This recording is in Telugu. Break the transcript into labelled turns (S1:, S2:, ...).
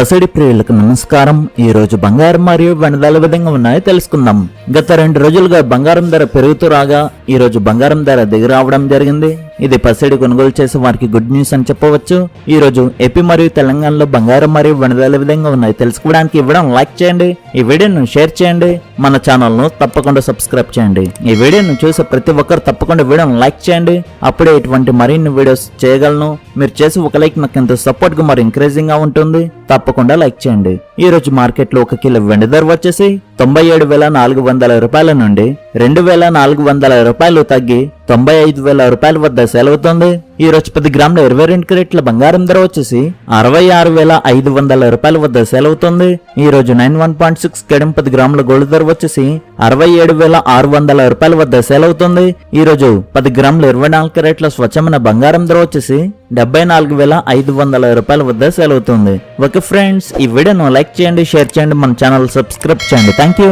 S1: పసిడి ప్రియులకు నమస్కారం. ఈ రోజు బంగారం మరియు వెనదాల విధంగా ఉన్నాయో తెలుసుకుందాం. గత రెండు రోజులుగా బంగారం ధర పెరుగుతూ రాగా ఈ రోజు బంగారం ధర దిగి రావడం జరిగింది. ఇది పసిడి కొనుగోలు చేసే వారికి గుడ్ న్యూస్ అని చెప్పవచ్చు. ఈ రోజు ఏపీ మరియు తెలంగాణలో బంగారం మరియు వెనదాల విధంగా ఉన్నాయి. తెలుసుకోవడానికి ఇవ్వడం లైక్ చేయండి. ఈ వీడియోను షేర్ చేయండి. మన ఛానల్ను తప్పకుండా సబ్స్క్రైబ్ చేయండి. ఈ వీడియోను చూసే ప్రతి ఒక్కరు తప్పకుండా వీడియోను లైక్ చేయండి. అప్పుడే ఇటువంటి మరిన్ని వీడియోస్ చేయగలను. మీరు చేసి ఒక లైక్ నాకు ఎంతో సపోర్ట్గా మరి ఎంకరేజింగ్గా ఉంటుంది. తప్పకుండా లైక్ చేయండి. ఈ రోజు మార్కెట్లో ఒక కిలో వెండి ధర వచ్చేసి తొంభై ఏడు వేల నాలుగు వందల రూపాయల నుండి రెండు వేల నాలుగు వందల రూపాయలు తగ్గి తొంభై ఐదు వేల రూపాయల వద్ద సెలవుతుంది. ఈ రోజు పది గ్రాముల ఇరవై రెండు క్రేట్ల బంగారం ధర వచ్చేసి అరవై ఆరు వేల ఐదు వందల రూపాయల వద్ద సెలవుతుంది ఈ రోజు నైన్ వన్ పాయింట్ సిక్స్ కేడం పది గ్రాముల గోల్డ్ ధర వచ్చేసి అరవై ఏడు వేల ఆరు వందల రూపాయల వద్ద సెలవుతుంది ఈ రోజు పది గ్రాముల ఇరవై నాలుగు క్రేట్ల స్వచ్ఛమైన బంగారం ధర వచ్చేసి డెబ్బై నాలుగు వేల ఐదు వందల రూపాయల వద్ద సెలవుతుంది ఓకే ఫ్రెండ్స్ ఈ వీడియోను లైక్ చేయండి షేర్ చేయండి మన ఛానల్ సబ్స్క్రైబ్ చేయండి. Thank you